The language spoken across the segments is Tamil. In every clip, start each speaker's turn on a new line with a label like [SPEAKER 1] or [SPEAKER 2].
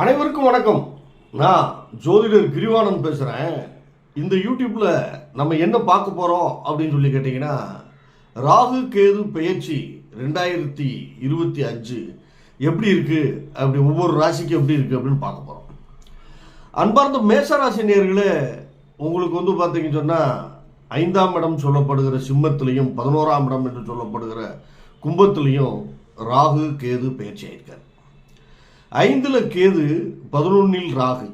[SPEAKER 1] அனைவருக்கும் வணக்கம். நான் ஜோதிடர் கிரிவானந்த் பேசுகிறேன் இந்த யூடியூப்பில் நம்ம என்ன பார்க்க போகிறோம் அப்படின்னு சொல்லி கேட்டிங்கன்னா ராகு கேது பெயர்ச்சி ரெண்டாயிரத்தி இருபத்தி அஞ்சு எப்படி இருக்குது அப்படி ஒவ்வொரு ராசிக்கும் எப்படி இருக்குது அப்படின்னு பார்க்க போகிறோம் அன்பார்ந்த மேசராசி நேர்களே உங்களுக்கு வந்து பார்த்தீங்கன்னு சொன்னால் ஐந்தாம் இடம் சொல்லப்படுகிற சிம்மத்திலையும் பதினோராம் இடம் என்று சொல்லப்படுகிற கும்பத்திலையும் ராகு கேது பயிற்சி ஆயிருக்கார். ஐந்தில் கேது பதினொன்னில் ராகு.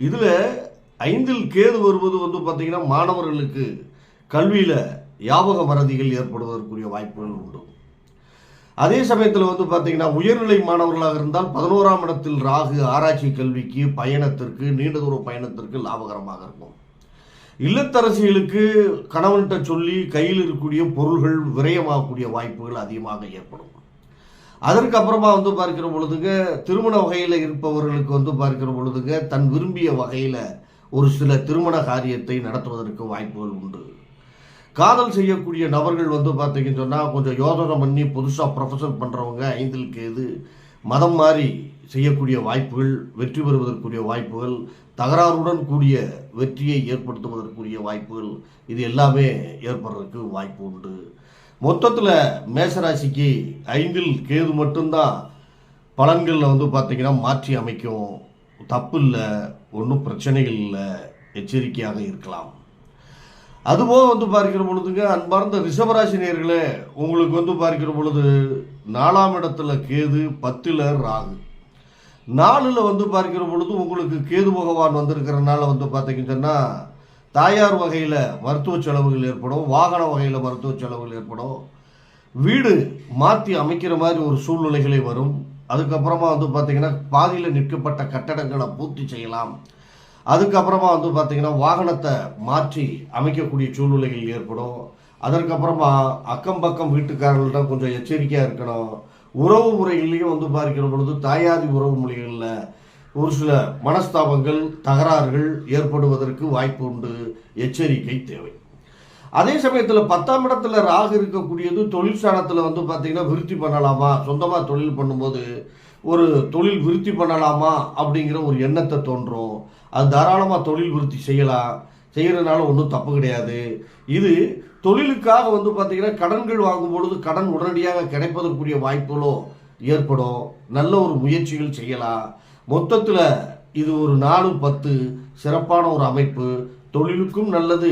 [SPEAKER 1] இதில் ஐந்தில் கேது வருவது வந்து பார்த்திங்கன்னா மாணவர்களுக்கு கல்வியில் ஞாபக மறதிகள் ஏற்படுவதற்குரிய வாய்ப்புகள் உண்டு. அதே சமயத்தில் வந்து பார்த்திங்கன்னா உயர்நிலை மாணவர்களாக இருந்தால் பதினோராம் இடத்தில் ராகு ஆராய்ச்சி கல்விக்கு பயணத்திற்கு நீண்ட தூர பயணத்திற்கு லாபகரமாக இருக்கும். இல்லத்தரசிகளுக்கு கணவன்கிட்ட சொல்லி கையில் இருக்கக்கூடிய பொருள்கள் விரயமாகக்கூடிய வாய்ப்புகள் அதிகமாக ஏற்படும். அதற்கப்புறமா வந்து பார்க்கிற பொழுதுங்க திருமண வகையில் இருப்பவர்களுக்கு வந்து பார்க்கிற பொழுதுங்க தன் விரும்பிய வகையில் ஒரு சில திருமண காரியத்தை நடத்துவதற்கு வாய்ப்புகள் உண்டு. காதல் செய்யக்கூடிய நபர்கள் வந்து பார்த்தீங்கன்னு சொன்னால் கொஞ்சம் யோசனை பண்ணி புதுசாக ப்ரொஃபஸர் பண்ணுறவங்க ஐந்தில் கேது மதம் மாறி செய்யக்கூடிய வாய்ப்புகள் வெற்றி பெறுவதற்குரிய வாய்ப்புகள் தகராறுடன் கூடிய வெற்றியை ஏற்படுத்துவதற்குரிய வாய்ப்புகள் இது எல்லாமே ஏற்படுறதுக்கு வாய்ப்பு உண்டு. மொத்தத்தில் மேசராசிக்கு ஐந்தில் கேது மட்டும்தான் பலன்களில் வந்து பார்த்தீங்கன்னா மாற்றி அமைக்கும். தப்பு இல்லை ஒன்றும் பிரச்சனைகள் இல்லை எச்சரிக்கையாக இருக்கலாம். அதுபோக வந்து பார்க்கிற பொழுதுங்க அன்பார்ந்த ரிஷபராசி நேர்களே உங்களுக்கு வந்து பார்க்கிற பொழுது நாலாம் இடத்துல கேது பத்தில் ராகு. நாலில் வந்து பார்க்கிற பொழுது உங்களுக்கு கேது பகவான் வந்திருக்கிறனால வந்து பார்த்தீங்கன்னு சொன்னால் தாயார் வகையில் மருத்துவ செலவுகள் ஏற்படும் வாகன வகையில் மருத்துவ செலவுகள் ஏற்படும். வீடு மாற்றி அமைக்கிற மாதிரி ஒரு சூழ்நிலைகளே வரும். அதுக்கப்புறமா வந்து பார்த்தீங்கன்னா பாதியில் நிற்கப்பட்ட கட்டடங்களை பூர்த்தி செய்யலாம். அதுக்கப்புறமா வந்து பார்த்தீங்கன்னா வாகனத்தை மாற்றி அமைக்கக்கூடிய சூழ்நிலைகள் ஏற்படும். அதற்கப்புறமா அக்கம் பக்கம் வீட்டுக்காரர்கள்ட்ட கொஞ்சம் எச்சரிக்கையாக இருக்கணும். உறவு முறைகள்லையும் வந்து பார்க்கிற பொழுது தாயாதி உறவு முறைகளில் ஒரு சில மனஸ்தாபங்கள் தகராறுகள் ஏற்படுவதற்கு வாய்ப்பு உண்டு. எச்சரிக்கை தேவை. அதே சமயத்தில் பத்தாம் இடத்துல ராகு இருக்கக்கூடியது தொழில் ஸ்தானத்தில் வந்து பார்த்திங்கன்னா விருத்தி பண்ணலாமா? சொந்தமாக தொழில் பண்ணும்போது ஒரு தொழில் விருத்தி பண்ணலாமா? அப்படிங்கிற ஒரு எண்ணத்தை தோன்றும். அது தாராளமாக தொழில் விருத்தி செய்யலாம். செய்கிறதுனால ஒன்றும் தப்பு கிடையாது. இது தொழிலுக்காக வந்து பார்த்திங்கன்னா கடன்கள் வாங்கும் பொழுது கடன் உடனடியாக கிடைப்பதற்குரிய வாய்ப்புகளோ ஏற்படும். நல்ல ஒரு முயற்சிகள் செய்யலாம். மொத்தத்தில் இது ஒரு நாலு பத்து சிறப்பான ஒரு அமைப்பு. தொழிலுக்கும் நல்லது.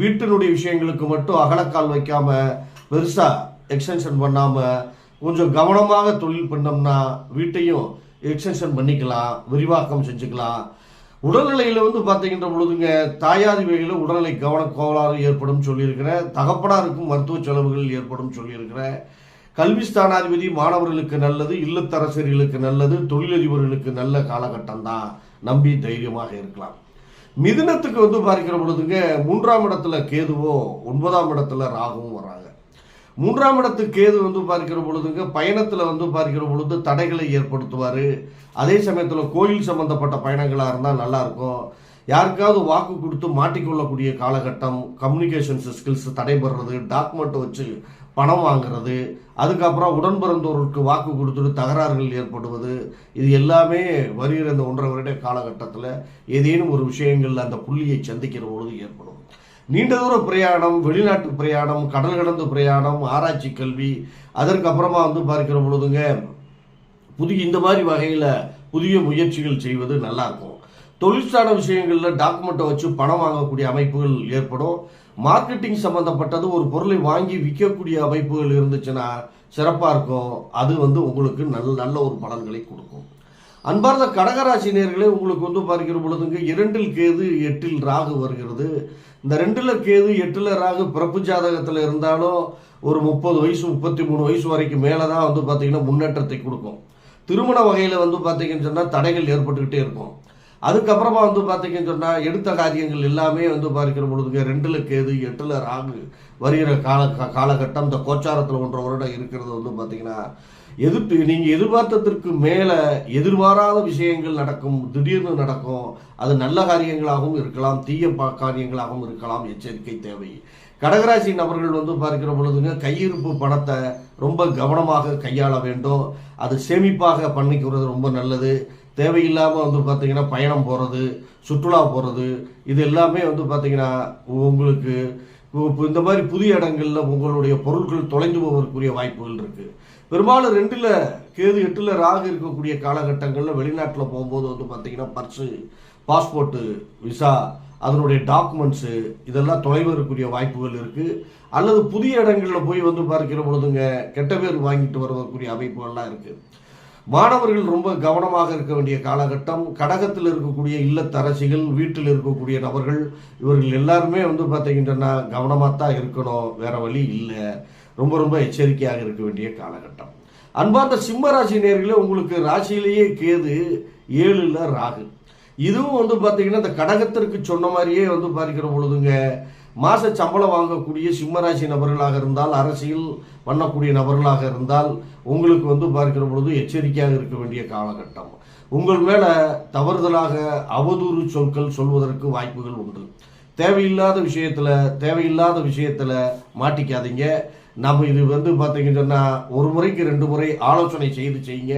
[SPEAKER 1] வீட்டினுடைய விஷயங்களுக்கு மட்டும் அகலக்கால் வைக்காமல் பெருசாக எக்ஸ்டென்ஷன் பண்ணாமல் கொஞ்சம் கவனமாக தொழில் பண்ணோம்னா வீட்டையும் எக்ஸ்டென்ஷன் பண்ணிக்கலாம் விரிவாக்கம் செஞ்சுக்கலாம். உடல்நிலையில் வந்து பார்த்தீங்கன்ற பொழுதுங்க தாயாதி வகையில் உடல்நிலை கவன கோளாறு ஏற்படும் சொல்லியிருக்கிறேன். தகப்படாருக்கும் மருத்துவ செலவுகள் ஏற்படும் சொல்லியிருக்கிறேன். கல்வி ஸ்தானாதிபதி மாணவர்களுக்கு நல்லது இல்லத்தரசர்களுக்கு நல்லது தொழிலதிபர்களுக்கு நல்ல காலகட்டம் தான் நம்பி தைரியமாக இருக்கலாம். மிதுனத்துக்கு வந்து பார்க்கிற பொழுதுங்க மூன்றாம் இடத்துல கேதுவோ ஒன்பதாம் இடத்துல ராகுவும் வராங்க. மூன்றாம் இடத்து கேது வந்து பார்க்கிற பொழுதுங்க பயணத்தில் வந்து பார்க்கிற பொழுது தடைகளை ஏற்படுத்துவார். அதே சமயத்தில் கோயில் சம்பந்தப்பட்ட பயணங்களாக இருந்தால் நல்லாயிருக்கும். யாருக்காவது வாக்கு கொடுத்து மாட்டிக்கொள்ளக்கூடிய காலகட்டம் கம்யூனிகேஷன்ஸ் ஸ்கில்ஸ் தடைபடுறது டாக்குமெண்ட் வச்சு பணம் வாங்குறது அதுக்கப்புறம் உடன்பிறந்தோருக்கு வாக்கு கொடுத்துட்டு தகராறுகள் ஏற்படுவது இது எல்லாமே வருகிற இந்த ஒன்றரை வருட காலகட்டத்தில் ஏதேனும் ஒரு விஷயங்கள் அந்த புள்ளியை சந்திக்கிற பொழுது ஏற்படும். நீண்ட தூர பிரயாணம் வெளிநாட்டு பிரயாணம் கடல் கடந்த பிரயாணம் ஆராய்ச்சி கல்வி அதற்கப்புறமா வந்து பார்க்கிற பொழுதுங்க புதிய இந்த மாதிரி வகையில் புதிய முயற்சிகள் செய்வது நல்லா தொழிற்சாலை விஷயங்களில் டாக்குமெண்ட்டை வச்சு பணம் வாங்கக்கூடிய அமைப்புகள் ஏற்படும். மார்க்கெட்டிங் சம்மந்தப்பட்டது ஒரு பொருளை வாங்கி விற்கக்கூடிய அமைப்புகள் இருந்துச்சுன்னா சிறப்பாக இருக்கும். அது வந்து உங்களுக்கு நல்ல நல்ல ஒரு பலன்களை கொடுக்கும். அன்பார்ந்த கடகராசினியர்களே உங்களுக்கு வந்து பார்க்கிற பொழுதுங்க இரண்டில் கேது எட்டில் ராகு வருகிறது. இந்த ரெண்டில் கேது எட்டில் ராகு பிறப்பு ஜாதகத்தில் இருந்தாலும் ஒரு முப்பது வயசு முப்பத்தி மூணு வயசு வரைக்கும் மேலே தான் வந்து பார்த்தீங்கன்னா முன்னேற்றத்தை கொடுக்கும். திருமண வகையில் வந்து பார்த்திங்கன்னு சொன்னால் தடைகள் ஏற்பட்டுக்கிட்டே இருக்கும். அதுக்கப்புறமா வந்து பார்த்தீங்கன்னு சொன்னால் எடுத்த காரியங்கள் எல்லாமே வந்து பார்க்கிற பொழுதுங்க ரெண்டில் கேது எட்டில் ராகு வருகிற கால காலகட்டம் இந்த கோச்சாரத்தில் ஒன்றரை வருடம் இருக்கிறது வந்து பார்த்தீங்கன்னா எதிர்ப்பு நீங்கள் எதிர்பார்த்ததற்கு மேலே எதிர்பாராத விஷயங்கள் நடக்கும் திடீர்னு நடக்கும் அது நல்ல காரியங்களாகவும் இருக்கலாம் தீய பா- காரியங்களாகவும் இருக்கலாம் எச்சரிக்கை தேவை. கடகராசி நபர்கள் வந்து பார்க்கிற பொழுதுங்க கையிருப்பு பணத்தை ரொம்ப கவனமாக கையாள வேண்டும். அது சேமிப்பாக பண்ணிக்கிறது ரொம்ப நல்லது. தேவையில்லாமல் வந்து பார்த்திங்கன்னா பயணம் போகிறது சுற்றுலா போகிறது இது எல்லாமே வந்து பார்த்திங்கன்னா உங்களுக்கு இப்போ இந்த மாதிரி புதிய இடங்களில் உங்களுடைய பொருட்கள் தொலைந்து போவதற்குரிய வாய்ப்புகள் இருக்குது பெரும்பாலும் ரெண்டில் கேது எட்டில் ராகு இருக்கக்கூடிய காலகட்டங்களில் வெளிநாட்டில் போகும்போது வந்து பார்த்திங்கன்னா பர்ஸு பாஸ்போர்ட்டு விசா அதனுடைய டாக்குமெண்ட்ஸு இதெல்லாம் தொலைவதற்குரிய வாய்ப்புகள் இருக்குது அல்லது புதிய இடங்களில் போய் வந்து பார்க்கிற பொழுதுங்க கெட்ட பேர் வாங்கிட்டு வருவதற்குரிய அமைப்புகள்லாம் இருக்குது மாணவர்கள் ரொம்ப கவனமாக இருக்க வேண்டிய காலகட்டம். கடகத்தில் இருக்கக்கூடிய இல்லத்தரசிகள் வீட்டில் இருக்கக்கூடிய நபர்கள் இவர்கள் எல்லாருமே வந்து பார்த்தீங்கன்னா கவனமாக தான் இருக்கணும். வேற வழி இல்லை. ரொம்ப ரொம்ப எச்சரிக்கையாக இருக்க வேண்டிய காலகட்டம். அன்பார்ந்த சிம்ம ராசி நேர்களே உங்களுக்கு ராசியிலேயே கேது ஏழுல ராகு. இதுவும் வந்து பார்த்தீங்கன்னா இந்த கடகத்திற்கு சொன்ன மாதிரியே வந்து பார்க்கிற பொழுதுங்க மாச சம்பளம் வாங்கக்கூடிய சிம்மராசி நபர்களாக இருந்தால் அரசியல் பண்ணக்கூடிய நபர்களாக இருந்தால் உங்களுக்கு வந்து பார்க்கிற பொழுது எச்சரிக்கையாக இருக்க வேண்டிய காலகட்டம். உங்கள் மேலே தவறுதலாக அவதூறு சொற்கள் சொல்வதற்கு வாய்ப்புகள் உண்டு. தேவையில்லாத விஷயத்தில் தேவையில்லாத விஷயத்தில் மாட்டிக்காதீங்க. நம்ம இது வந்து பார்த்தீங்கன்னு சொன்னால் ஒரு முறைக்கு ரெண்டு முறை ஆலோசனை செய்து செய்யுங்க.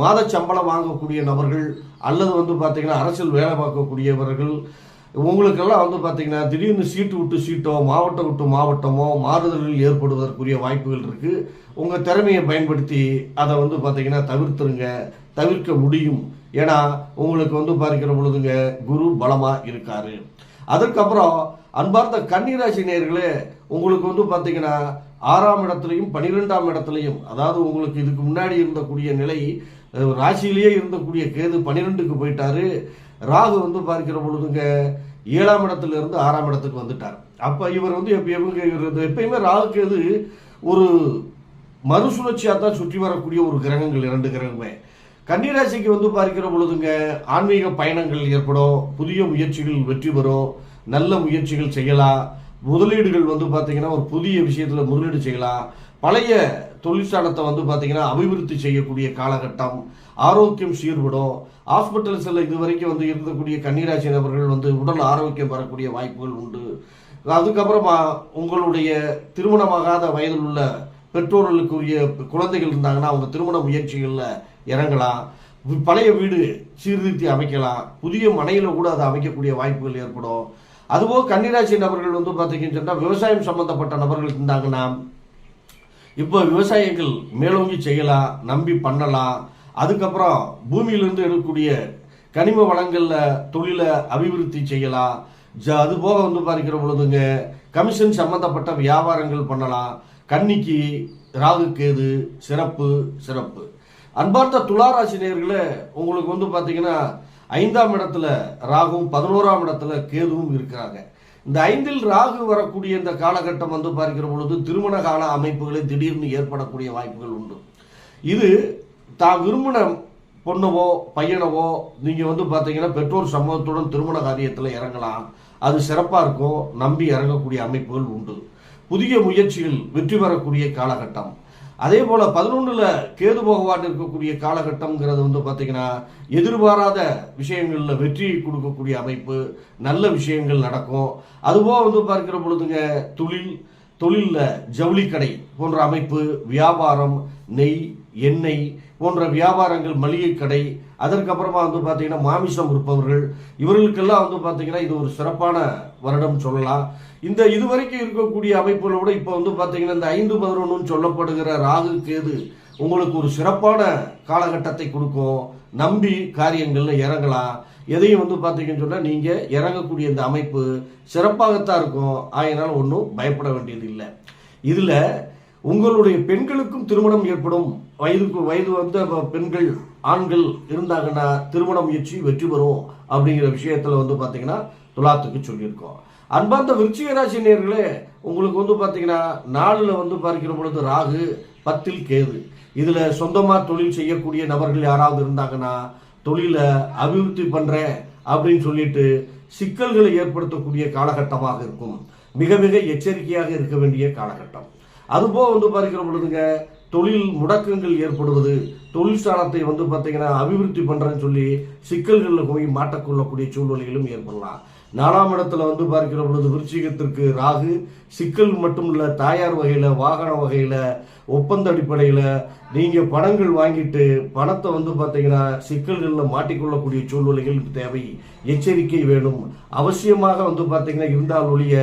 [SPEAKER 1] மாத சம்பளம் வாங்கக்கூடிய நபர்கள் அல்லது வந்து பார்த்தீங்கன்னா அரசியல் வேலை பார்க்கக்கூடியவர்கள் உங்களுக்கெல்லாம் வந்து பார்த்தீங்கன்னா திடீர்னு சீட்டு விட்டு சீட்டோ மாவட்டம் விட்டு மாவட்டமோ மாறுதல்கள் ஏற்படுவதற்குரிய வாய்ப்புகள் இருக்குது உங்கள் திறமையை பயன்படுத்தி அதை வந்து பார்த்தீங்கன்னா தவிர்த்துருங்க தவிர்க்க முடியும். ஏன்னா உங்களுக்கு வந்து பார்க்கிற பொழுதுங்க குரு பலமாக இருக்கார். அதுக்கப்புறம் அன்பார்ந்த கன்னிராசி நேர்களே உங்களுக்கு வந்து பார்த்தீங்கன்னா ஆறாம் இடத்துலையும் பனிரெண்டாம் இடத்துலையும் அதாவது உங்களுக்கு இதுக்கு முன்னாடி இருந்தக்கூடிய நிலை ராசியிலேயே இருந்தக்கூடிய கேது பனிரெண்டுக்கு போயிட்டாரு. ராகு வந்து பார்க்கிற பொழுதுங்க ஏழாம் இடத்துல இருந்து ஆறாம் இடத்துக்கு வந்துட்டார். அப்போ இவர் வந்து எப்போ எவங்க இவர் எப்பயுமே ராகு எது ஒரு மறுசுழற்சியாக தான் சுற்றி வரக்கூடிய ஒரு கிரகங்கள் இரண்டு கிரகமே. கன்னிராசிக்கு வந்து பார்க்கிற பொழுதுங்க ஆன்மீக பயணங்கள் ஏற்படும் புதிய முயற்சிகள் வெற்றி பெறும் நல்ல முயற்சிகள் செய்யலாம். முதலீடுகள் வந்து பார்த்தீங்கன்னா ஒரு புதிய விஷயத்தில் முதலீடு செய்யலாம். பழைய தொழிற்சாலத்தை வந்து பார்த்தீங்கன்னா அபிவிருத்தி செய்யக்கூடிய காலகட்டம் ஆரோக்கியம் சீர்படும். ஹாஸ்பிட்டல்ஸில் இதுவரைக்கும் வந்து இருக்கக்கூடிய கன்னிராசி நபர்கள் வந்து உடல் ஆரோக்கியம் வரக்கூடிய வாய்ப்புகள் உண்டு. அதுக்கப்புறமா உங்களுடைய திருமணமாகாத வயதில் உள்ள பெற்றோர்களுக்குரிய குழந்தைகள் இருந்தாங்கன்னா அவங்க திருமண முயற்சிகளில் இறங்கலாம். பழைய வீடு சீர்திருத்தி அமைக்கலாம். புதிய மனையில் கூட அதை அமைக்கக்கூடிய வாய்ப்புகள் ஏற்படும். அதுபோக கன்னிராசி நபர்கள் வந்து பார்த்தீங்கன்னு சொன்னால் விவசாயம் சம்பந்தப்பட்ட நபர்கள் இருந்தாங்கன்னா இப்போ விவசாயங்கள் மேலோங்கி செய்யலாம் நம்பி பண்ணலாம். அதுக்கப்புறம் பூமியிலிருந்து எடுக்கக்கூடிய கனிம வளங்களில் தொழிலை அபிவிருத்தி செய்யலாம். ஜ அது போக வந்து பார்க்கிற பொழுதுங்க கமிஷன் சம்பந்தப்பட்ட வியாபாரங்கள் பண்ணலாம். கன்னிக்கு ராகு கேது சிறப்பு சிறப்பு. அன்பார்த்த துளாராசி நேயர்களே உங்களுக்கு வந்து பார்த்தீங்கன்னா ஐந்தாம் இடத்துல ராகும் பதினோராம் இடத்துல கேதுவும் இருக்கிறாங்க. இந்த ஐந்தில் ராகு வரக்கூடிய இந்த காலகட்டம் வந்து பார்க்கிற பொழுது திருமண கால அமைப்புகளை திடீர்னு ஏற்படக்கூடிய வாய்ப்புகள் உண்டு. இது தான் விரும்பின பொண்ணவோ பையனவோ நீங்கள் வந்து பார்த்தீங்கன்னா பெற்றோர் சமூகத்துடன் திருமண காரியத்தில் இறங்கலாம். அது சிறப்பாக இருக்கும். நம்பி இறங்கக்கூடிய அமைப்புகள் உண்டு. புதிய முயற்சிகள் வெற்றி பெறக்கூடிய காலகட்டம். அதே போல் பதினொன்றில் கேது பகவான் இருக்கக்கூடிய காலகட்டம்ங்கிறது வந்து பார்த்திங்கன்னா எதிர்பாராத விஷயங்களில் வெற்றியை கொடுக்கக்கூடிய அமைப்பு நல்ல விஷயங்கள் நடக்கும். அதுபோக வந்து பார்க்கிற பொழுதுங்க தொழில் தொழிலில் ஜவுளிக்கடை கடை போன்ற அமைப்பு வியாபாரம் நெய் எண்ணெய் போன்ற வியாபாரங்கள் மளிகை கடை அதற்கப்புறமா வந்து பார்த்தீங்கன்னா மாமிசம் விற்பவர்கள் இவர்களுக்கெல்லாம் வந்து பார்த்தீங்கன்னா இது ஒரு சிறப்பான வருடம் சொல்லலாம். இந்த இதுவரைக்கும் இருக்கக்கூடிய அமைப்புல கூட இப்போ வந்து பார்த்தீங்கன்னா இந்த ஐந்து பதினொன்றுன்னு சொல்லப்படுகிற ராகு கேது உங்களுக்கு ஒரு சிறப்பான காலகட்டத்தை கொடுக்கும். நம்பி காரியங்களில் இறங்கலாம். எதையும் வந்து பார்த்தீங்கன்னு சொன்னால் நீங்கள் இறங்கக்கூடிய இந்த அமைப்பு சிறப்பாகத்தான் இருக்கும். ஆயினால் ஒன்றும் பயப்பட வேண்டியது இல்லை இதில் உங்களுடைய பெண்களுக்கும் திருமணம் ஏற்படும். வயதுக்கு வயது வந்த பெண்கள் ஆண்கள் இருந்தாங்கன்னா திருமண முயற்சி வெற்றி பெறும் அப்படிங்கிற விஷயத்துல வந்து பார்த்தீங்கன்னா துலாத்துக்கு சொல்லியிருக்கோம். அன்பார்ந்த விருச்சிக ராசி நேயர்களே உங்களுக்கு வந்து பார்த்தீங்கன்னா நாளில் வந்து பார்க்கிற பொழுது ராகு பத்தில் கேது. இதுல சொந்தமா தொழில் செய்யக்கூடிய நபர்கள் யாராவது இருந்தாங்கன்னா தொழிலை அபிவிருத்தி பண்றேன் அப்படின்னு சொல்லிட்டு சிக்கல்களை ஏற்படுத்தக்கூடிய காலகட்டமாக இருக்கும். மிக மிக எச்சரிக்கையாக இருக்க வேண்டிய காலகட்டம். அதுபோக வந்து பார்க்கிற பொழுதுங்க தொழில் முடக்கங்கள் ஏற்படுவது தொழிற்சாலத்தை வந்து பார்த்தீங்கன்னா அபிவிருத்தி பண்ணுறேன்னு சொல்லி சிக்கல்களில் போய் மாட்டக்கொள்ளக்கூடிய சூழ்நிலைகளும் ஏற்படலாம். நாலாம் இடத்துல வந்து பார்க்கிற பொழுது விருச்சிகத்திற்கு ராகு சிக்கல் மட்டும் இல்லை தாயார் வகையில் வாகன வகையில் ஒப்பந்த அடிப்படையில் நீங்கள் பணங்கள் வாங்கிட்டு பணத்தை வந்து பார்த்தீங்கன்னா சிக்கல்களில் மாட்டிக்கொள்ளக்கூடிய சூழ்நிலைகள் தேவை எச்சரிக்கை வேணும். அவசியமாக வந்து பார்த்தீங்கன்னா இருந்தால் ஒழிய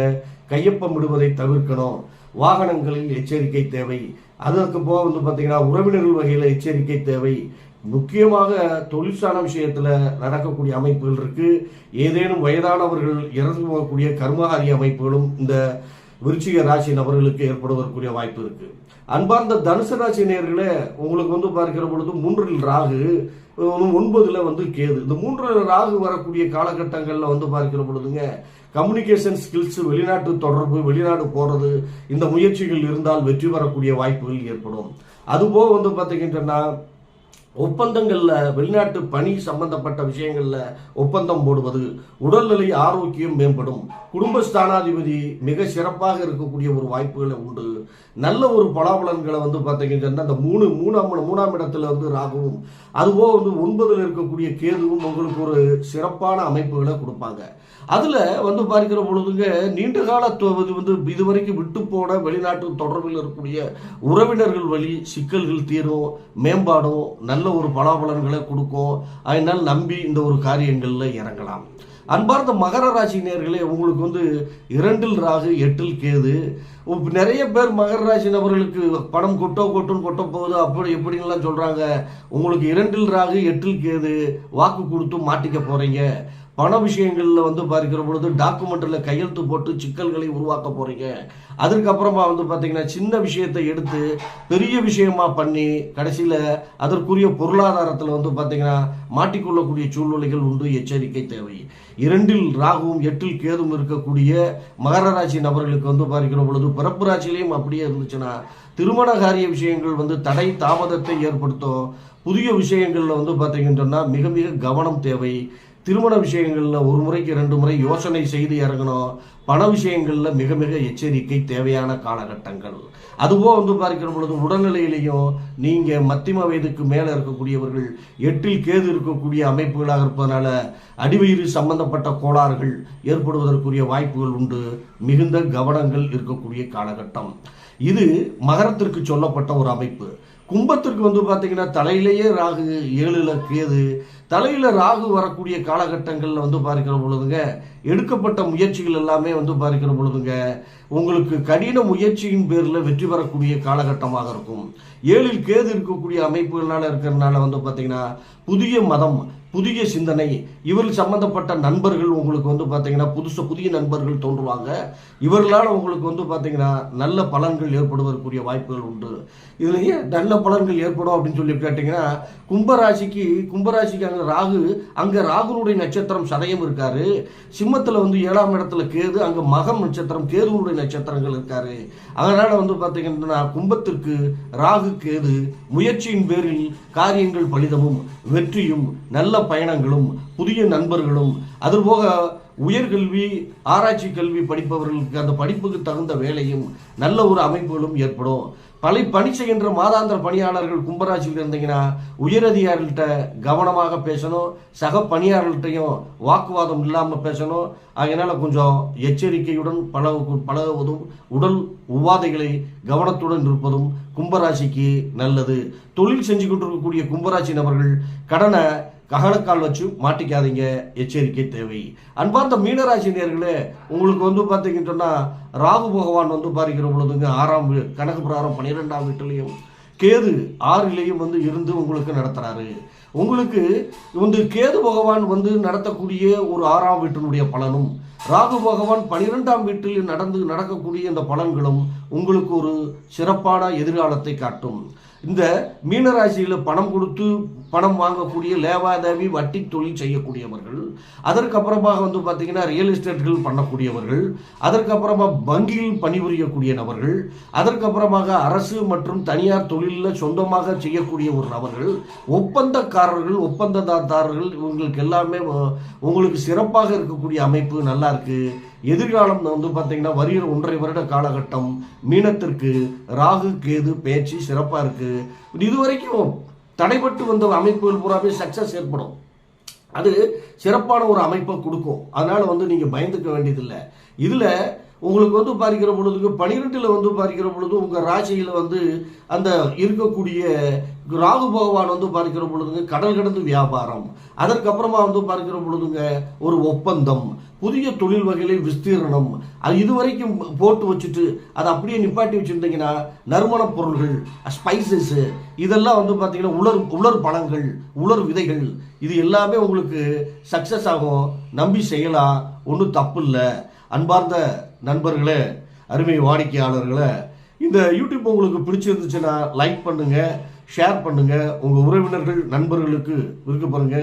[SPEAKER 1] கையொப்பம் விடுவதை தவிர்க்கணும். வாகனங்களில் எச்சரிக்கை தேவை. அதற்கு போக வந்து பார்த்திங்கன்னா உறவினர்கள் வகையில் எச்சரிக்கை தேவை. முக்கியமாக தொழிற்சாலை விஷயத்தில் நடக்கக்கூடிய அமைப்புகள் இருக்குது ஏதேனும் வயதானவர்கள் இறந்து போகக்கூடிய கர்மகாரி அமைப்புகளும் இந்த விருச்சிக ராசி நபர்களுக்கு ஏற்படுவதற்குரிய வாய்ப்பு இருக்குது அன்பார்ந்த தனுசு ராசி நேயர்களே உங்களுக்கு வந்து பார்க்கிற பொழுது மூன்றில் ராகு ஒன்பதுல வந்து கேது. இந்த மூன்று ராகு வரக்கூடிய காலகட்டங்களில் வந்து பார்க்கிற பொழுதுங்க கம்யூனிகேஷன் ஸ்கில்ஸ் வெளிநாட்டு தொடர்பு வெளிநாடு போறது இந்த முயற்சிகள் இருந்தால் வெற்றி பெறக்கூடிய வாய்ப்புகள் ஏற்படும். அதுபோக வந்து பார்த்தீங்கன்னா ஒப்பந்தங்களில் வெளிநாட்டு பணி சம்பந்தப்பட்ட விஷயங்களில் ஒப்பந்தம் போடுவது உடல்நிலை ஆரோக்கியம் மேம்படும். குடும்ப ஸ்தானாதிபதி மிக சிறப்பாக இருக்கக்கூடிய ஒரு வாய்ப்புகளை உண்டு. நல்ல ஒரு பலாபலன்களை வந்து பார்த்தீங்கன்னா அந்த மூணு மூணாம் மூணாம் இடத்துல வந்து ராகுவும் அதுபோக வந்து ஒன்பதில் இருக்கக்கூடிய கேதுவும் உங்களுக்கு ஒரு சிறப்பான அமைப்புகளை கொடுப்பாங்க. அதில் வந்து பார்க்கிற பொழுதுங்க நீண்ட கால இது வந்து இதுவரைக்கும் விட்டு போன வெளிநாட்டு தொடர்பில் இருக்கக்கூடிய உறவினர்கள் வழி சிக்கல்கள் தீரும் மேம்பாடும் நல்ல ஒரு பலாபலன்களை கொடுக்கும். அதனால் நம்பி இந்த ஒரு காரியங்களில் இறங்கலாம். அன்பார்ந்த மகர ராசி நேர்களே உங்களுக்கு வந்து இரண்டில் ராகு எட்டில் கேது. நிறைய பேர் மகர ராசி நபர்களுக்கு பணம் கொட்டோ கொட்டுன்னு கொட்ட போகுது. அப்படி இப்படின்லாம் சொல்றாங்க. உங்களுக்கு இரண்டில் ராகு எட்டில் கேது வாக்கு கொடுத்து மாட்டிக்க போறீங்க. பண விஷயங்களில் வந்து பார்க்கிற பொழுது டாக்குமெண்ட்டில் கையெழுத்து போட்டு சிக்கல்களை உருவாக்க போகிறீங்க அதுக்கப்புறமா வந்து பார்த்திங்கன்னா சின்ன விஷயத்தை எடுத்து பெரிய விஷயமா பண்ணி கடைசியில் அதற்குரிய பொருளாதாரத்தில் வந்து பார்த்திங்கன்னா மாட்டிக்கொள்ளக்கூடிய சூழ்நிலைகள் உண்டு எச்சரிக்கை தேவை. இரண்டில் ராகுவும் எட்டில் கேதும் இருக்கக்கூடிய மகர ராசி நபர்களுக்கு வந்து பார்க்கிற பொழுது பிறப்பு ராசியிலையும் அப்படியே இருந்துச்சுன்னா திருமண காரிய விஷயங்கள் வந்து தடை தாமதத்தை ஏற்படுத்தும். புதிய விஷயங்களில் வந்து பாத்தீங்கன்னு சொன்னால் மிக மிக கவனம் தேவை. திருமண விஷயங்களில் ஒரு முறைக்கு ரெண்டு முறை யோசனை செய்து இறங்கணும். பண விஷயங்களில் மிக மிக எச்சரிக்கை தேவையான காலகட்டங்கள். அதுபோக வந்து பார்க்கிற பொழுது உடல்நிலையிலையும் நீங்கள் மத்திம வயதுக்கு மேலே இருக்கக்கூடியவர்கள் எட்டில் கேது இருக்கக்கூடிய அமைப்புகளாக இருப்பதனால அடிவயிறு சம்பந்தப்பட்ட கோளாறுகள் ஏற்படுவதற்குரிய வாய்ப்புகள் உண்டு. மிகுந்த கவனங்கள் இருக்கக்கூடிய காலகட்டம். இது மகரத்திற்கு சொல்லப்பட்ட ஒரு அமைப்பு. கும்பத்திற்கு வந்து பார்த்தீங்கன்னா தலையிலேயே ராகு ஏழுல கேது தலையில் ராகு வரக்கூடிய காலகட்டங்களில் வந்து பார்க்கிற பொழுதுங்க எடுக்கப்பட்ட முயற்சிகள் எல்லாமே வந்து பார்க்கிற பொழுதுங்க உங்களுக்கு கடின முயற்சியின் பேரில் வெற்றி பெறக்கூடிய காலகட்டமாக இருக்கும். ஏழில் கேது இருக்கக்கூடிய அமைப்புகளால் இருக்கிறதுனால வந்து பார்த்தீங்கன்னா புதிய மதம் புதிய சிந்தனை இவர்கள் சம்பந்தப்பட்ட நண்பர்கள் உங்களுக்கு வந்து பார்த்தீங்கன்னா புதுசு புதிய நண்பர்கள் தோன்றுவாங்க. இவர்களால் உங்களுக்கு வந்து பார்த்தீங்கன்னா நல்ல பலன்கள் ஏற்படுவதற்குரிய வாய்ப்புகள் உண்டு. இதுலேயே நல்ல பலன்கள் ஏற்படும் அப்படின்னு சொல்லி கேட்டிங்கன்னா கும்பராசிக்கு கும்பராசிக்கு அங்கே ராகு அங்கே ராகுனுடைய நட்சத்திரம் சதயம் இருக்காரு. சிம்மத்தில் வந்து ஏழாம் இடத்துல கேது அங்கே மகம் நட்சத்திரம் கேதுனுடைய நட்சத்திரங்கள் இருக்காரு. அதனால் வந்து பார்த்தீங்கன்னா கும்பத்திற்கு ராகு கேது முயற்சியின் பேரில் காரியங்கள் பலிதமும் வெற்றியும் நல்ல பயணங்களும் புதிய நண்பர்களும் அதுபோக உயர்கல்வி ஆராய்ச்சி கல்வி படிப்பவர்களுக்கு அந்த படிப்புக்கு தகுந்த வேலையும் நல்ல ஒரு அமைப்புகளும் ஏற்படும். பலை பணி செய்கின்ற மாதாந்திர பணியாளர்கள் கும்பராசியில் இருந்தீங்கன்னா உயரதிகாரிகள்கிட்ட கவனமாக பேசணும் சக பணியாளர்கள்ட்டையும் வாக்குவாதம் இல்லாமல் பேசணும். அதனால் கொஞ்சம் எச்சரிக்கையுடன் பழகு பழகுவதும் உடல் உபாதைகளை கவனத்துடன் இருப்பதும் கும்பராசிக்கு நல்லது. தொழில் செஞ்சு இருக்கக்கூடிய கும்பராசி நபர்கள் கடனை ககனக்கால் வச்சு மாட்டிக்காதீங்க. எச்சரிக்கை தேவை. அன்பார்ந்த மீனராசி நேர்களே உங்களுக்கு வந்து பார்த்தீங்கன்னு சொன்னால் ராகு பகவான் வந்து பார்க்கிற பொழுதுங்க ஆறாம் வீ கணக்கு பிரகாரம் பன்னிரெண்டாம் வீட்டிலையும் கேது ஆறிலையும் வந்து இருந்து உங்களுக்கு நடத்துகிறாரு உங்களுக்கு வந்து கேது பகவான் வந்து நடத்தக்கூடிய ஒரு ஆறாம் வீட்டினுடைய பலனும் ராகு பகவான் பனிரெண்டாம் வீட்டில் நடந்து நடக்கக்கூடிய இந்த பலன்களும் உங்களுக்கு ஒரு சிறப்பான எதிர்காலத்தை காட்டும். இந்த மீனராசியில் பணம் கொடுத்து பணம் வாங்கக்கூடிய லேவாதேவி வட்டி தொழில் செய்யக்கூடியவர்கள் அதற்கப்புறமாக வந்து பார்த்தீங்கன்னா ரியல் எஸ்டேட்கள் பண்ணக்கூடியவர்கள் அதற்கப்புறமா வங்கியில் பணிபுரியக்கூடிய நபர்கள் அதற்கப்புறமாக அரசு மற்றும் தனியார் தொழிலில் சொந்தமாக செய்யக்கூடிய ஒரு நபர்கள் ஒப்பந்தக்காரர்கள் ஒப்பந்ததாரர்கள் இவங்களுக்கு எல்லாமே உங்களுக்கு சிறப்பாக இருக்கக்கூடிய அமைப்பு நல்லா இருக்குது எதிர்காலம் வந்து பார்த்தீங்கன்னா வருகிற ஒன்றரை வருட காலகட்டம் மீனத்திற்கு ராகு கேது பேச்சு சிறப்பாக இருக்கு. இதுவரைக்கும் தடைபட்டு வந்த அமைப்புகள் பூராவே சக்சஸ் ஏற்படும். அது சிறப்பான ஒரு அமைப்பை கொடுக்கும். அதனால் வந்து நீங்கள் பயந்துக்க வேண்டியதில்லை. இதில் உங்களுக்கு வந்து பார்க்கிற பொழுதுக்கு பனிரெண்டில் வந்து பார்க்கிற பொழுது உங்கள் ராசியில் வந்து அந்த இருக்கக்கூடிய ராகு பகவான் வந்து பார்க்கிற பொழுதுங்க கடல் கடந்து வியாபாரம். அதற்கப்புறமா வந்து பார்க்கிற பொழுதுங்க ஒரு ஒப்பந்தம். புதிய தொழில் வகைகளை விஸ்தீரணம். அது இதுவரைக்கும் போட்டு வச்சுட்டு அதை அப்படியே நிப்பாட்டி வச்சுருந்தீங்கன்னா நறுமணப் பொருள்கள் ஸ்பைசஸ்ஸு இதெல்லாம் வந்து பார்த்தீங்கன்னா உலர் உலர் பழங்கள் உலர் விதைகள் இது எல்லாமே உங்களுக்கு சக்ஸஸ் ஆகும். நம்பி செய்யலாம். ஒன்றும் தப்பு இல்லை அன்பார்ந்த நண்பர்களே அருமை வாடிக்கையாளர்களே இந்த யூடியூப் உங்களுக்கு பிடிச்சிருந்துச்சுன்னா லைக் பண்ணுங்கள் ஷேர் பண்ணுங்கள் உங்கள் உறவினர்கள் நண்பர்களுக்கு விருப்பப்படுங்க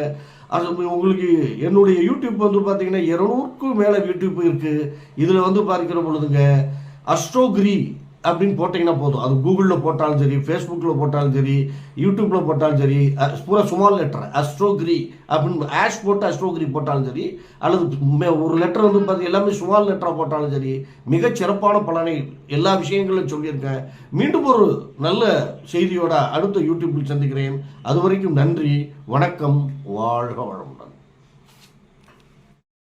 [SPEAKER 1] அது உங்களுக்கு என்னுடைய யூடியூப் வந்து பார்த்தீங்கன்னா இருநூறுக்கும் மேலே யூடியூப் இருக்குது இதில் வந்து பார்க்கிற பொழுதுங்க அஸ்ட்ரோகிரி அப்படின்னு போட்டிங்கன்னா போதும். அது கூகுளில் போட்டாலும் சரி ஃபேஸ்புக்கில் போட்டாலும் சரி யூடியூப்பில் போட்டாலும் சரி பூரா சுமால் லெட்டர் அஸ்ட்ரோகிரி அப்படின்னு ஆஷ் போட்டு அஸ்ட்ரோகிரி போட்டாலும் சரி அல்லது மே- ஒரு லெட்டர் வந்து பார்த்து எல்லாமே சுமால் லெட்டராக போட்டாலும் சரி மிகச் சிறப்பான பலனை எல்லா விஷயங்களும் சொல்லியிருக்கேன். மீண்டும் ஒரு நல்ல செய்தியோட அடுத்த யூடியூப்பில் சந்திக்கிறேன். அது வரைக்கும் நன்றி வணக்கம் வாழ்க வளமுடன்.